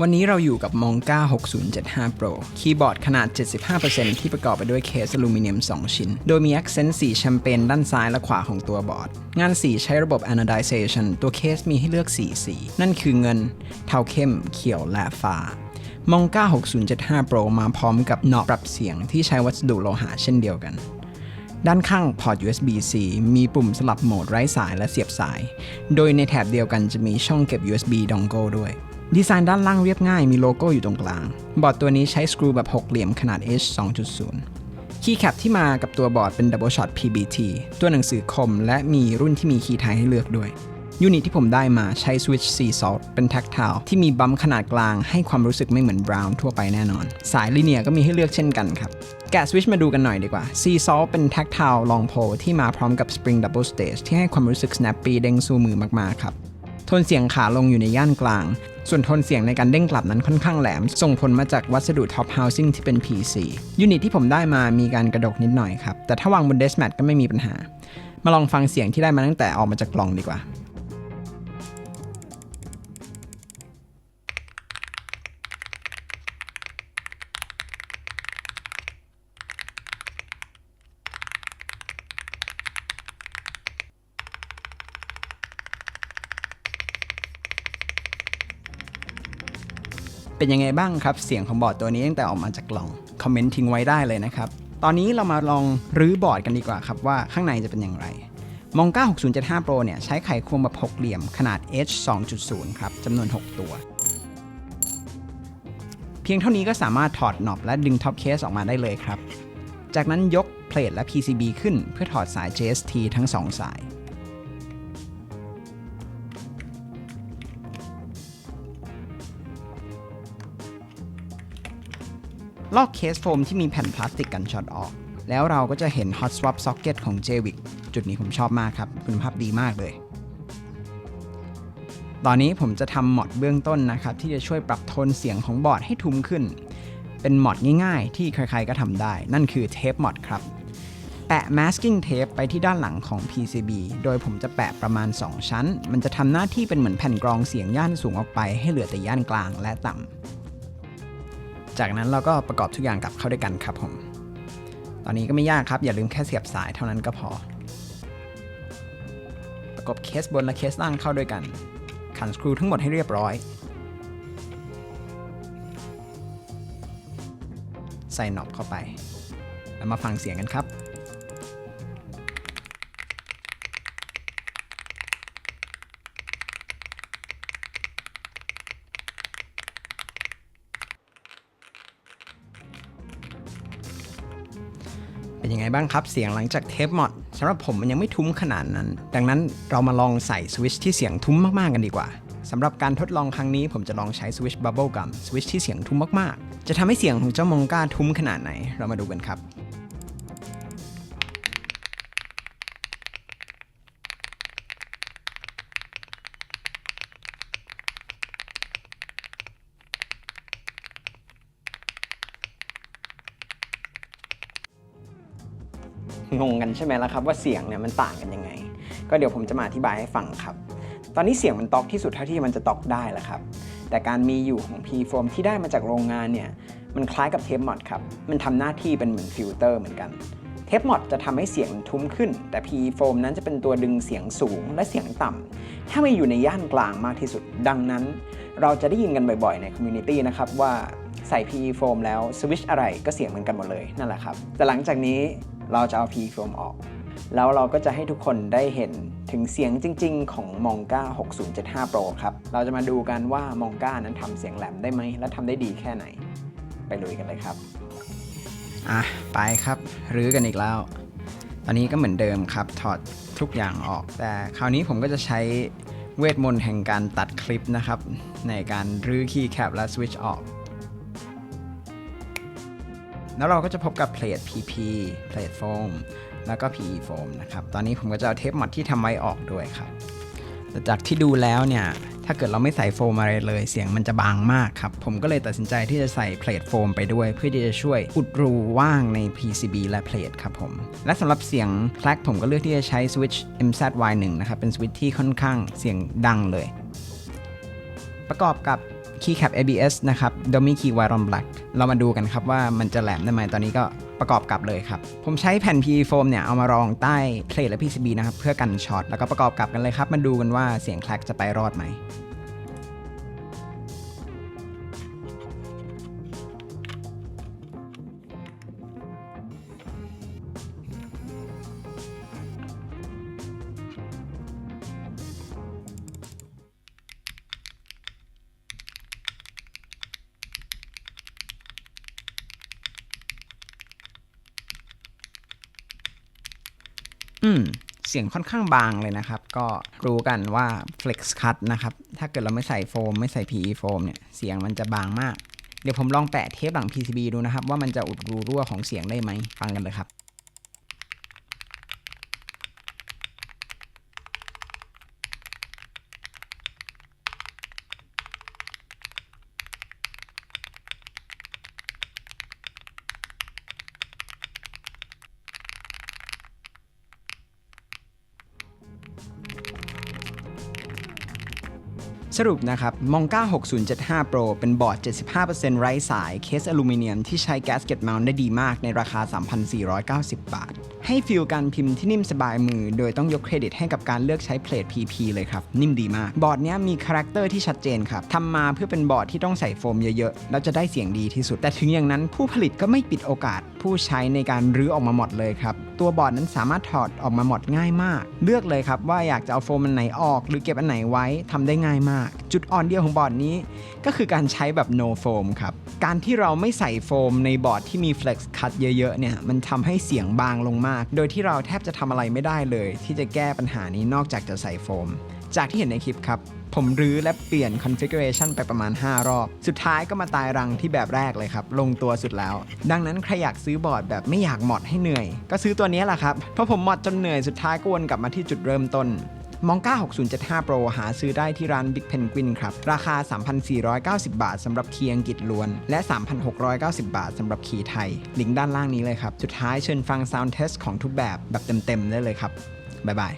วันนี้เราอยู่กับ Monga 6075 Pro คีย์บอร์ดขนาด 75%ที่ประกอบไปด้วยเคสอลูมิเนียม 2 ชิ้น โดยมี accent สีแชมเปญด้านซ้ายและขวาของตัวบอร์ด งานสีใช้ระบบ anodization ตัวเคสมีให้เลือก 4 สี นั่นคือเงิน เทาเข้ม เขียวและฟ้า Monga 6075 Pro มาพร้อมกับหนอบปรับเสียงที่ใช้วัสดุโลหะเช่นเดียวกัน ด้านข้างพอร์ต USB-C มีปุ่มสลับโหมดไร้สายและเสียบสาย โดยในแถบเดียวกันจะมีช่องเก็บ USB dongle ด้วย ดีไซน์ด้านล่างเรียบง่ายมีโลโก้อยู่ตรงกลาง บอร์ดตัวนี้ใช้สกรูแบบหกเหลี่ยมขนาด H 2.0 คีย์แคปที่มากับตัวบอร์ดเป็น Double Shot PBT ตัวหนังสือคม และมีรุ่นที่มีคีย์ไทยให้เลือกด้วยยูนิตที่ผมได้มาใช้ Switch C Salt เป็น Tactile ที่มีบัมขนาดกลางให้ความรู้สึกไม่เหมือน Brown ทั่วไปแน่นอน สายลีเนียก็มีให้เลือกเช่นกันครับ แกะ Switch มาดูกันหน่อยดีกว่า C Salt เป็น Tactile Long Pole ที่มาพร้อมกับ Spring Double Stage ที่ให้ความรู้สึก snappy เด้งสู้มือมากๆครับ โทนเสียงขาลงอยู่ในย่านกลาง ส่วนโทนเสียงในการเด้งกลับนั้นค่อนข้างแหลม ส่งผลมาจากวัสดุท็อปเฮาสิ่งที่เป็น PC ยูนิตที่ผมได้มามีการกระดกนิดหน่อยครับ แต่ถ้าวางบนเดสแมทก็ไม่มีปัญหา มาลองฟังเสียงที่ได้มาตั้งแต่ออกมาจากกล่องดีกว่า เป็นยังไงบ้างครับเสียงของบอร์ดตัวนี้ตั้งแต่ออกมาจากกล่องคอมเมนต์ทิ้งไว้ได้เลยนะครับตอนนี้เรามาลองรื้อบอร์ดกันดีกว่าครับว่าข้างในจะเป็นอย่างไรมองก้า6075 Pro เนี่ยใช้ไขควงแบบหกเหลี่ยมขนาด H 2.0 ครับจำนวน 6 ตัว เพียงเท่านี้ก็สามารถถอดน็อปและดึงท็อปเคสออกมาได้เลยครับ จากนั้นยกเพลทและ PCB ขึ้นเพื่อถอดสาย JST ทั้ง 2 สาย ลอกเคสโฟมที่มีแผ่นพลาสติกกันช็อตออก แล้วเราก็จะเห็น Hot Swap Socket ของ JVIC จุดนี้ผมชอบมากครับ คุณภาพดีมากเลย ตอนนี้ผมจะทำมอดเบื้องต้นนะครับ ที่จะช่วยปรับโทนเสียงของบอร์ดให้ทุ้มขึ้น เป็นมอดง่ายๆ ที่ใครๆก็ทำได้ นั่นคือเทปมอดครับ แปะ masking tape ไปที่ด้านหลังของ PCB โดยผมจะแปะประมาณ 2 ชั้น มันจะทำหน้าที่เป็นเหมือนแผ่นกรองเสียงย่านสูงออกไปให้เหลือแต่ย่านกลางและต่ำ จากนั้นเราก็ประกอบทุกอย่างกลับเข้าด้วยกันครับผม ตอนนี้ก็ไม่ยากครับ อย่าลืมแค่เสียบสายเท่านั้นก็พอ ประกอบเคสบนและเคสล่างเข้าด้วยกัน ขันสกรูทั้งหมดให้เรียบร้อย ใส่น็อปเข้าไป แล้วมาฟังเสียงกันครับ เป็นยังไงบ้างครับ เสียงหลังจากเทปหมดสำหรับผมมันยังไม่ทุ้มขนาดนั้น ดังนั้นเรามาลองใส่สวิชที่เสียงทุ้มมากๆกันดีกว่าสำหรับการทดลองครั้งนี้ผมจะลองใช้สวิชบับเบิลกัมสวิชที่เสียงทุ้มมากๆ จะทำให้เสียงของเจ้ามองก้าทุ้มขนาดไหน เรามาดูกันครับ งงกันใช่ไหมล่ะครับว่าเสียงเนี่ยมันต่างกันยังไง ก็เดี๋ยวผมจะมาอธิบายให้ฟังครับ ตอนนี้เสียงมันตอกที่สุดเท่าที่มันจะตอกได้แล้วครับ แต่การมีอยู่ของ P foam ที่ได้มาจากโรงงานเนี่ยมันคล้ายกับเทปมอดครับ มันทำหน้าที่เป็นเหมือนฟิลเตอร์เหมือนกัน เทปมอดจะทำให้เสียงทุ้มขึ้น แต่ P foam นั้นจะเป็นตัวดึงเสียงสูงและเสียงต่ำถ้าไม่อยู่ในย่านกลางมากที่สุด ดังนั้น เราจะได้ยินกันบ่อยๆ ในคอมมูนิตี้นะครับว่าใส่ PE foam แล้วสวิชอะไรก็เสียงเหมือนกันหมดเลยนั่นแหละครับ แต่หลังจากนี้ เราจะเอา PE foam ออก แล้วเราก็จะให้ทุกคนได้เห็นถึงเสียงจริง ๆ ของ Monga 6075 Pro ครับ เราจะมาดูกันว่า Monga นั้นทำเสียงแหลมได้ไหม และทำได้ดีแค่ไหน ไปลุยกันเลยครับ อะ ไปครับ รื้อกันอีกแล้ว ตอนนี้ก็เหมือนเดิมครับ ถอดทุกอย่างออก แต่คราวนี้ผมก็จะใช้เวทมนต์แห่งการตัดคลิปนะครับ ในการรื้อคีย์แคปและสวิตช์ออก แล้วเราก็จะพบกับเพลท PP เพลทโฟมแล้วก็ PE โฟมนะครับ ตอนนี้ผมก็จะเอาเทปมัดที่ทำไว้ออกด้วยครับแต่จากที่ดูแล้วเนี่ย ถ้าเกิดเราไม่ใส่โฟมอะไรเลย เสียงมันจะบางมากครับ ผมก็เลยตัดสินใจที่จะใส่เพลทโฟมไปด้วย เพื่อที่จะช่วยอุดรูว่างใน PCB และเพลทครับผม และสำหรับเสียงแคลกผมก็เลือกที่จะใช้สวิตช์ MZY1 นะครับ เป็นสวิตช์ที่ค่อนข้างเสียงดังเลย ประกอบกับคีย์แคป ABS นะครับ Domi Key White on Black เรามาดูกันครับว่ามันจะแหลมได้ไหมตอนนี้ก็ประกอบกับเลยครับ ผมใช้แผ่น PE foam เนี่ยเอามารองใต้เพลทและ PCB นะครับเพื่อกันช็อตแล้วก็ประกอบกับกันเลยครับ มาดูกันว่าเสียงแคลกจะไปรอดไหม อืมเสียงค่อนข้างบางเลยนะครับ ก็รู้กันว่า flex cut นะครับ ถ้าเกิดเราไม่ใส่โฟม ไม่ใส่ PE โฟมเนี่ย เสียงมันจะบางมาก เดี๋ยวผมลองแปะเทปหลัง PCB ดูนะครับ ว่ามันจะอุดรูรั่วของเสียงได้ไหมฟังกันเลยครับ สรุปนะครับ Monga 6075 Pro เป็นบอร์ด 75%ไร้สายเคสอลูมิเนียมที่ใช้แกสเก็ตเมาส์ได้ดีมากในราคา 3,490 บาท ให้ฟีลการพิมพ์ที่นิ่มสบายมือ โดยต้องยกเครดิตให้กับการเลือกใช้เพลท PP เลยครับ นิ่มดีมาก บอร์ดนี้มีคาแรคเตอร์ที่ชัดเจนครับทำมาเพื่อเป็นบอร์ดที่ต้องใส่โฟมเยอะๆ แล้วจะได้เสียงดีที่สุด แต่ถึงอย่างนั้นผู้ผลิตก็ไม่ปิดโอกาสผู้ใช้ในการรื้อออกมาหมดเลยครับตัวบอร์ดนั้นสามารถถอดออกมาหมดง่ายมาก เลือกเลยครับว่าอยากจะเอาโฟมอันไหนออก หรือเก็บอันไหนไว้ทำได้ง่ายมาก จุดอ่อนเดียวของบอร์ดนี้ ก็คือการใช้แบบ no foam ครับ การที่เราไม่ใส่โฟมในบอร์ดที่มี flex cut เยอะๆเนี่ยมันทำให้เสียงบางลงมาก โดยที่เราแทบจะทำอะไรไม่ได้เลย ที่จะแก้ปัญหานี้นอกจากจะใส่โฟม จากที่เห็นในคลิปครับ ผมรื้อและเปลี่ยน configuration ไปประมาณ 5 รอบ สุดท้ายก็มาตายรังที่แบบแรกเลยครับ ลงตัวสุดแล้ว ดังนั้นใครอยากซื้อบอร์ดแบบไม่อยากหมดให้เหนื่อย ก็ซื้อตัวนี้แหละครับเพราะผมหมดจนเหนื่อยสุดท้ายก็วนกลับมาที่จุดเริ่มต้นมองก้า6075 Pro หาซื้อได้ที่ร้าน Big Penguin ครับ ราคา 3,490 บาทสำหรับคีย์อังกฤษล้วน และ 3,690 บาทสำหรับคีย์ไทย ลิงก์ด้านล่างนี้เลยครับ สุดท้ายเชิญฟัง Sound Test ของทุกแบบแบบเต็มๆได้เลยครับ บ๊ายบาย